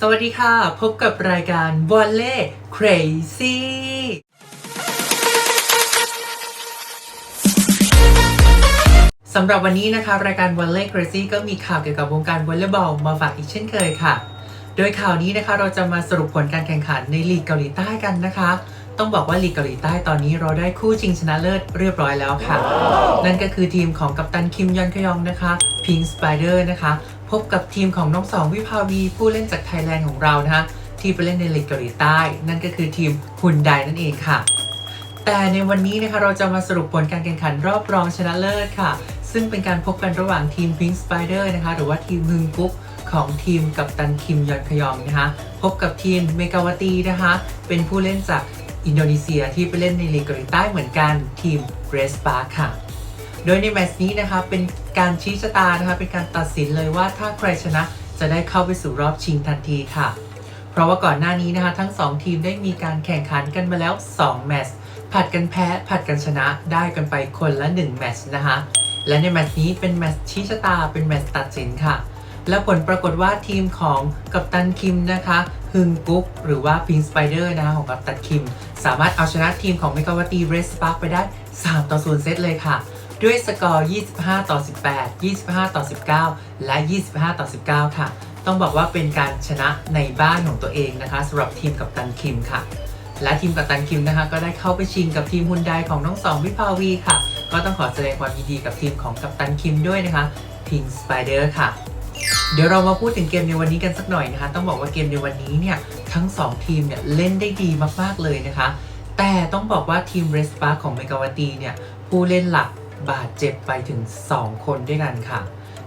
สวัสดีค่ะ พบกับรายการ v o l l e y Crazy สำหรับวันนี้นะคะ รายการ v o l l e y Crazy ก็มีข่าวเกี่ยวกับวงการวอลเลย์บอลมาฝากอีกเช่นเคยค่ะ โดยข่าวนี้นะคะเราจะมาสรุปผลการแข่งขันในลีกเกาหลีใต้กันนะคะ ต้องบอกว่าลีกเกาหลีใต้ตอนนี้เราได้คู่ชิงชนะเลิศเรียบร้อยแล้วค่ะ นั่นก็คือทีมของกัปตันคิมยอนคยองนะคะพิงสไปเดอร์นะคะ พบกับทีมของน้องสองวิภาวีผู้เล่นจากไทยแลนด์ของเรานะคะที่ไปเล่นในลีกเกาหลีใต้ นั่นก็คือทีมฮุนไดนั่นเองค่ะ แต่ในวันนี้นะคะเราจะมาสรุปผลการแข่งขันรอบรองชนะเลิศค่ะ ซึ่งเป็นการพบกันระหว่างทีม Pink Spider นะคะ หรือว่าทีมฮึงกุ๊กของทีมกับตันคิมยอนคยองนะคะ พบกับทีมเมกาวตีนะคะ เป็นผู้เล่นจากอินโดนีเซียที่ไปเล่นในลีกเกาหลีใต้เหมือนกันทีมเรสปาร์ค่ะ โดยในแมตช์นี้นะคะเป็นการชี้ชะตานะคะเป็นการตัดสินเลยว่าถ้าใครชนะจะได้เข้าไปสู่รอบชิงทันทีค่ะ เพราะว่าก่อนหน้านี้นะคะ ทั้ง 2 ทีมได้มีการแข่งขันกันมาแล้ว 2 แมตช์ผัดกันแพ้ผัดกันชนะได้กันไปคนละ 1 แมตช์นะคะ และในแมตช์นี้เป็นแมตช์ชี้ชะตาเป็นแมตช์ตัดสินค่ะ และผลปรากฏว่าทีมของกัปตันคิมนะคะฮึงกุ๊กหรือว่าพิงสไปเดอร์นะคะของกัปตันคิม สามารถเอาชนะทีมของเมกาวตีเรสปาร์กไปได้ 3 ต่อ 0 เซตเลยค่ะ ด้วยสกอร์ 25 ต่อ 18 25 ต่อ 19 และ 25 ต่อ 19 ค่ะ ต้องบอกว่าเป็นการชนะในบ้านของตัวเองนะคะสำหรับทีมกับตันคิมค่ะ และทีมกับตันคิมนะคะ ก็ได้เข้าไปชิงกับทีมฮุนไดของน้องสองวิภาวีค่ะ ก็ต้องขอแสดงความยินดีกับทีมของกัปตันคิมด้วยนะคะพิงสไปเดอร์ค่ะเดี๋ยวเรามาพูดถึงเกมในวันนี้กันสักหน่อยนะคะ ต้องบอกว่าเกมในวันนี้เนี่ยทั้ง 2 ทีมเนี่ยเล่นได้ดีมากๆเลยนะคะ แต่ต้องบอกว่าทีมเรสปาร์ของเมกาวตีเนี่ยผู้เล่นหลัก บาดเจ็บไปถึง 2 คนด้วยกันค่ะ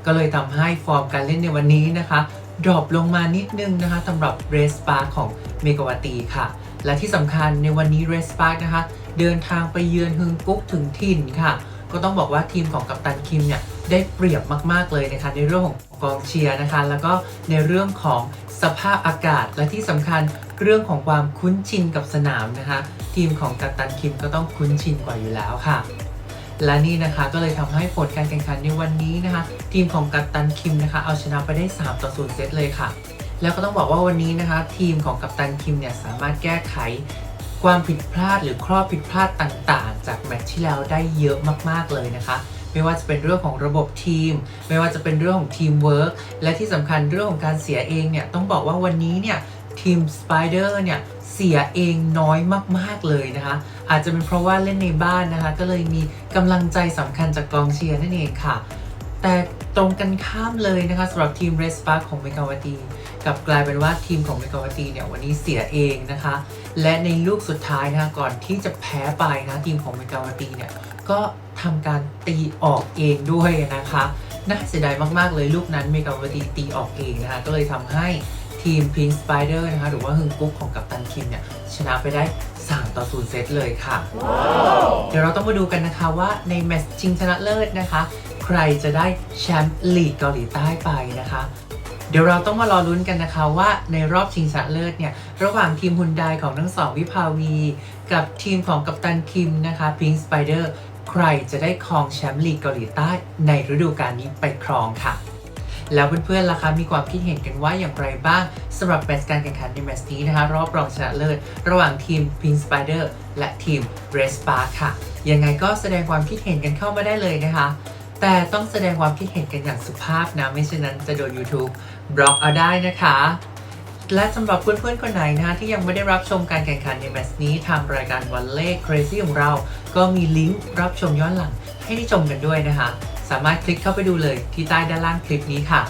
ก็เลยทำให้ฟอร์มการเล่นในวันนี้นะคะดรอปลงมานิดนึงนะคะสำหรับเรสปาร์ของเมกาวาตีค่ะ และที่สำคัญในวันนี้เรสปาร์นะคะ เดินทางไปเยือนฮึงกุ๊กถึงถิ่นค่ะ ก็ต้องบอกว่าทีมของกัปตันคิมเนี่ยได้เปรียบมาก ๆ เลยนะคะ ในเรื่องของกองเชียร์นะคะ แล้วก็ในเรื่องของสภาพอากาศและที่สำคัญเรื่องของความคุ้นชินกับสนามนะคะ ทีมของกัปตันคิมก็ต้องคุ้นชินกว่าอยู่แล้วค่ะ และนี่นะคะก็เลยทำให้ผลการแข่งขันในวันนี้นะคะ ทีมของกัปตันคิมนะคะเอาชนะไปได้ 3 ต่อ 0 เซตเลยค่ะ แล้วก็ต้องบอกว่าวันนี้นะคะ ทีมของกัปตันคิมเนี่ยสามารถแก้ไขความผิดพลาดหรือข้อผิดพลาดต่างๆ จากแมตช์ที่แล้วได้เยอะมากๆเลยนะคะ ไม่ว่าจะเป็นเรื่องของระบบทีม ไม่ว่าจะเป็นเรื่องของทีมเวิร์กและที่สำคัญเรื่องของการเสียเองเนี่ยต้องบอกว่าวันนี้เนี่ย ทีม Spider เนี่ยเสียเองน้อยมาก ๆ เลยนะคะ อาจจะเป็นเพราะว่าเล่นในบ้านนะคะ ก็เลยมีกำลังใจสำคัญจากกองเชียร์นั่นเองค่ะ แต่ตรงกันข้ามเลยนะคะสำหรับทีมเรสปาร์ของเมกาวตีกับกลายเป็นว่าทีมของเมกาวตีเนี่ยวันนี้เสียเองนะคะ และในลูกสุดท้ายนะคะก่อนที่จะแพ้ไปนะทีมของเมกาวตีเนี่ยก็ทำการตีออกเองด้วยนะคะน่าเสียดายมากๆเลยลูกนั้นเมกาวตีตีออกเองนะคะก็เลยทำให้ ทีม Pink Spider นะคะ หรือว่าฮึงกุ๊กของกัปตันคิมเนี่ย ชนะไปได้ 3 ต่อ 0 เซตเลยค่ะ เดี๋ยวเราต้องมาดูกันนะคะว่าในแมตช์ชิงชนะเลิศนะคะ ใครจะได้แชมป์ลีกเกาหลีใต้ไปนะคะเดี๋ยวเราต้องมารอลุ้นกันนะคะว่าในรอบชิงชนะเลิศเนี่ย ระหว่างทีมฮุนไดของทั้งสองวิภาวี กับทีมของกัปตันคิมนะคะพิงสไปเดอร์ใครจะได้ครองแชมป์ลีกเกาหลีใต้ในฤดูกาลนี้ไปครองค่ะ แล้วเพื่อนๆล่ะคะมีความคิดเห็นกันว่าอย่างไรบ้างสำหรับแมตช์การแข่งขันในแมตช์นี้นะคะ รอบรองชนะเลิศระหว่างทีม Pink Spider และทีม Red Spark ค่ะ ยังไงก็แสดงความคิดเห็นกันเข้ามาได้เลยนะคะ แต่ต้องแสดงความคิดเห็นกันอย่างสุภาพนะ ไม่เช่นนั้นจะโดน YouTube บล็อกเอาได้นะคะและสำหรับเพื่อนๆ คนไหนนะคะที่ยังไม่ได้รับชมการแข่งขันในแมตช์นี้ทางรายการวันเลข Crazy ของเรา ก็มีลิงก์รับชมย้อนหลังให้ได้ชมกันด้วยนะคะ สามารถคลิกเข้าไปดูเลยที่ใต้ด้านล่างคลิปนี้ค่ะ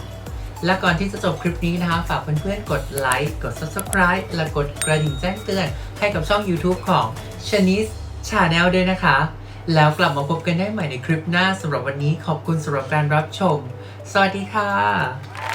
และก่อนที่จะจบคลิปนี้นะคะ ฝากเพื่อนๆกดไลค์กด Subscribe และกดกระดิ่งแจ้งเตือน ให้กับช่อง YouTube ของ Shanice Channel ด้วยนะคะ แล้วกลับมาพบกันได้ใหม่ในคลิปหน้าสำหรับวันนี้ขอบคุณสำหรับการรับชม สวัสดีค่ะ